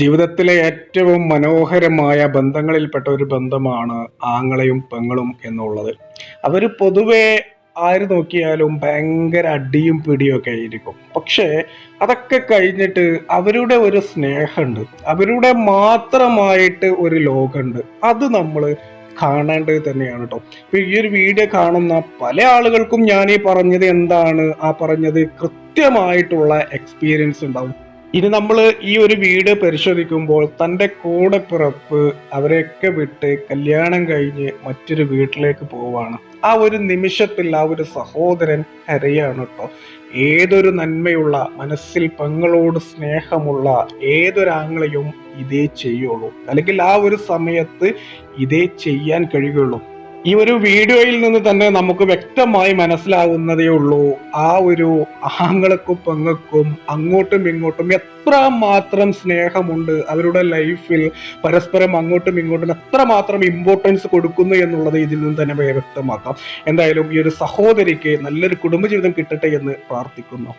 ജീവിതത്തിലെ ഏറ്റവും മനോഹരമായ ബന്ധങ്ങളിൽപ്പെട്ട ഒരു ബന്ധമാണ് ആങ്ങളയും പെങ്ങളും എന്നുള്ളത്. അവർ പൊതുവെ ആര് നോക്കിയാലും ഭയങ്കര അടിയും പിടിയും ഒക്കെ ആയിരിക്കും. പക്ഷേ അതൊക്കെ കഴിഞ്ഞിട്ട് അവരുടെ ഒരു സ്നേഹമുണ്ട്. അവരുടെ മാത്രമായിട്ട് ഒരു ലോകമുണ്ട്. അത് നമ്മൾ കാണേണ്ടത് തന്നെയാണ് കേട്ടോ ഇപ്പൊ ഈ ഒരു വീഡിയോ കാണുന്ന പല ആളുകൾക്കും ഞാൻ ഈ പറഞ്ഞത് എന്താണ്? ആ പറഞ്ഞത് കൃത്യമായിട്ടുള്ള എക്സ്പീരിയൻസ് ഉണ്ടാവും. ഇനി നമ്മൾ ഈ ഒരു വീട് പരിശോധിക്കുമ്പോൾ തന്റെ കൂടെ പിറപ്പ് അവരെയൊക്കെ വിട്ട് കല്യാണം കഴിഞ്ഞ് മറ്റൊരു വീട്ടിലേക്ക് പോവാണ് ആ ഒരു നിമിഷത്തിൽ ആ ഒരു സഹോദരൻ കരയാണ് കേട്ടോ. ഏതൊരു നന്മയുള്ള മനസ്സിൽ പെങ്ങളോട് സ്നേഹമുള്ള ഏതൊരാങ്ങളെയും ഇതേ ചെയ്യുള്ളൂ. അല്ലെങ്കിൽ ആ ഒരു സമയത്ത് ഇതേ ചെയ്യാൻ കഴിയുള്ളൂ. ഈ ഒരു വീഡിയോയിൽ നിന്ന് തന്നെ നമുക്ക് വ്യക്തമായി മനസ്സിലാവുന്നതേ ഉള്ളൂ. ആ ഒരു ആങ്ങൾക്കും പെങ്ങൾക്കും അങ്ങോട്ടും ഇങ്ങോട്ടും എത്ര മാത്രം സ്നേഹമുണ്ട്. അവരുടെ ലൈഫിൽ പരസ്പരം അങ്ങോട്ടും ഇങ്ങോട്ടും എത്ര മാത്രം ഇമ്പോർട്ടൻസ് കൊടുക്കുന്നു എന്നുള്ളത് ഇതിൽ നിന്ന് തന്നെ വ്യക്തമാക്കാം. എന്തായാലും ഈ ഒരു സഹോദരിക്ക് നല്ലൊരു കുടുംബജീവിതം കിട്ടട്ടെ എന്ന് പ്രാർത്ഥിക്കുന്നു.